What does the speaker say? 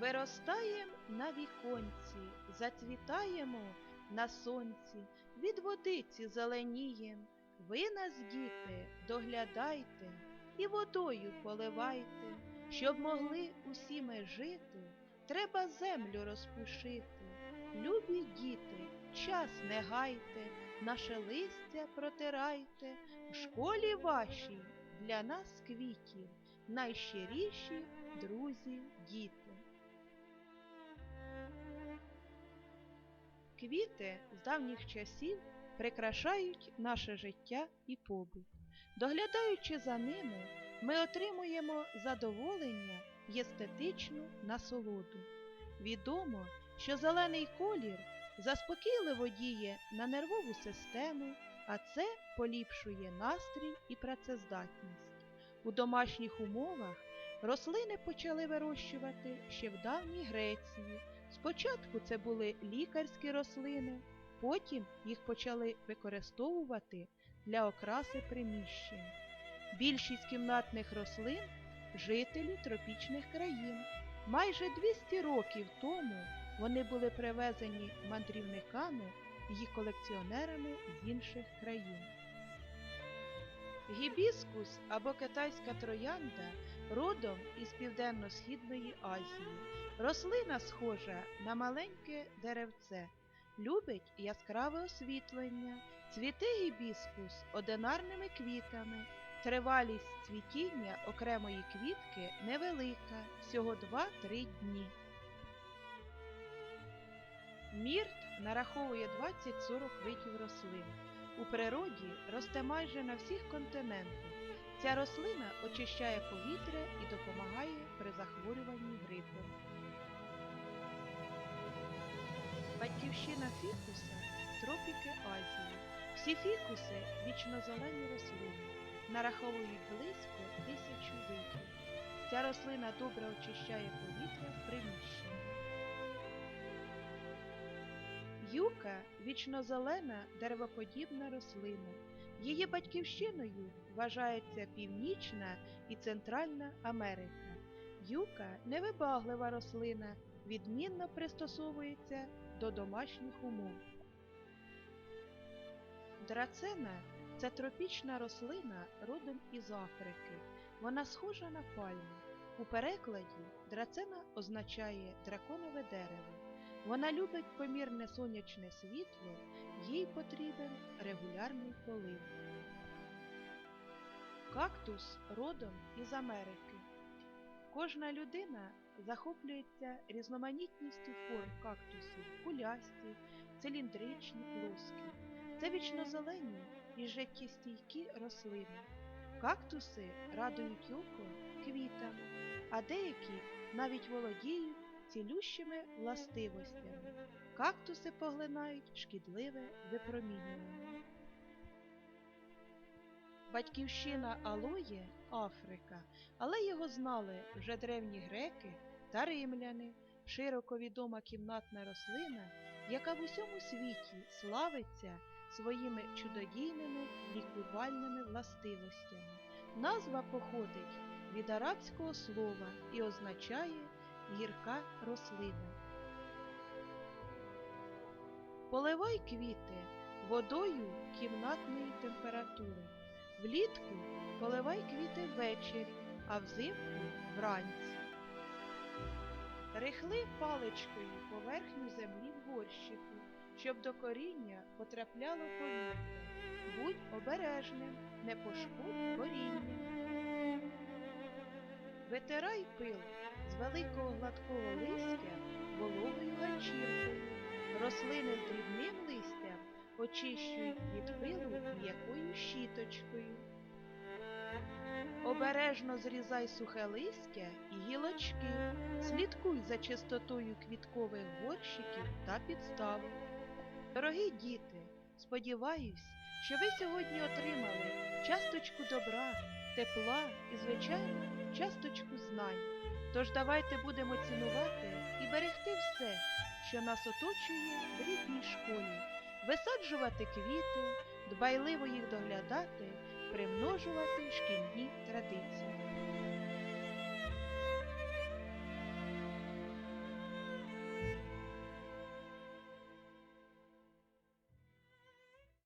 Виростаєм на віконці, зацвітаємо на сонці, від водиці зеленієм. Ви нас, діти, доглядайте і водою поливайте, щоб могли усі ми жити, треба землю розпушити. Любі діти, час не гайте, наше листя протирайте, в школі вашій для нас квітів, найщиріші друзі, діти. Квіти з давніх часів прикрашають наше життя і побут. Доглядаючи за ними, ми отримуємо задоволення й естетичну насолоду. Відомо, що зелений колір заспокійливо діє на нервову систему, а це поліпшує настрій і працездатність. У домашніх умовах рослини почали вирощувати ще в давній Греції. Спочатку це були лікарські рослини, потім їх почали використовувати для окраси приміщень. Більшість кімнатних рослин жителі тропічних країн. Майже 200 років тому вони були привезені мандрівниками і колекціонерами з інших країн. Гібіскус або китайська троянда родом із Південно-Східної Азії. Рослина схожа на маленьке деревце, любить яскраве освітлення, цвіте гібіскус одинарними квітами, тривалість цвітіння окремої квітки невелика, всього 2-3 дні. Мірт нараховує 20-40 видів рослин. У природі росте майже на всіх континентах. Ця рослина очищає повітря і допомагає при захворюванні грипом. Батьківщина фікуса тропіки Азії. Всі фікуси вічнозелені рослини, нараховують близько тисячу видів. Ця рослина добре очищає повітря в приміщенні. Юка вічнозелена деревоподібна рослина. Її батьківщиною вважається Північна і Центральна Америка. Юка невибаглива рослина, відмінно пристосовується до домашніх умов. Драцена це тропічна рослина родом із Африки. Вона схожа на пальму. У перекладі драцена означає драконове дерево. Вона любить помірне сонячне світло, їй потрібен регулярний полив. Кактус родом із Америки. Кожна людина захоплюється різноманітністю форм кактусів кулясті, циліндричні, плоскі. Це вічнозелені і життєстійкі рослини. Кактуси радують око квітами, а деякі навіть володіють цілющими властивостями. Кактуси поглинають шкідливе випромінювання. Батьківщина алоє Африка, але його знали вже древні греки та римляни, широко відома кімнатна рослина, яка в усьому світі славиться своїми чудодійними лікувальними властивостями. Назва походить від арабського слова і означає гірка рослина. Поливай квіти водою кімнатної температури. Влітку поливай квіти ввечері, а взимку вранці. Рихли паличкою поверхню землі в горщику, щоб до коріння потрапляло повітря. Будь обережним, не пошкодь коріння. Витирай пил з великого гладкого листя вологою ганчіркою. Рослини з дрібним листям очищують від пилу м'якою щіточкою. Обережно зрізай сухе листя і гілочки. Слідкуй за чистотою квіткових горщиків та підставок. Дорогі діти, сподіваюсь, що ви сьогодні отримали часточку добра, тепла і, звичайно, часточку знань. Тож давайте будемо цінувати і берегти все, що нас оточує в рідній школі, висаджувати квіти, дбайливо їх доглядати, примножувати шкільні традиції.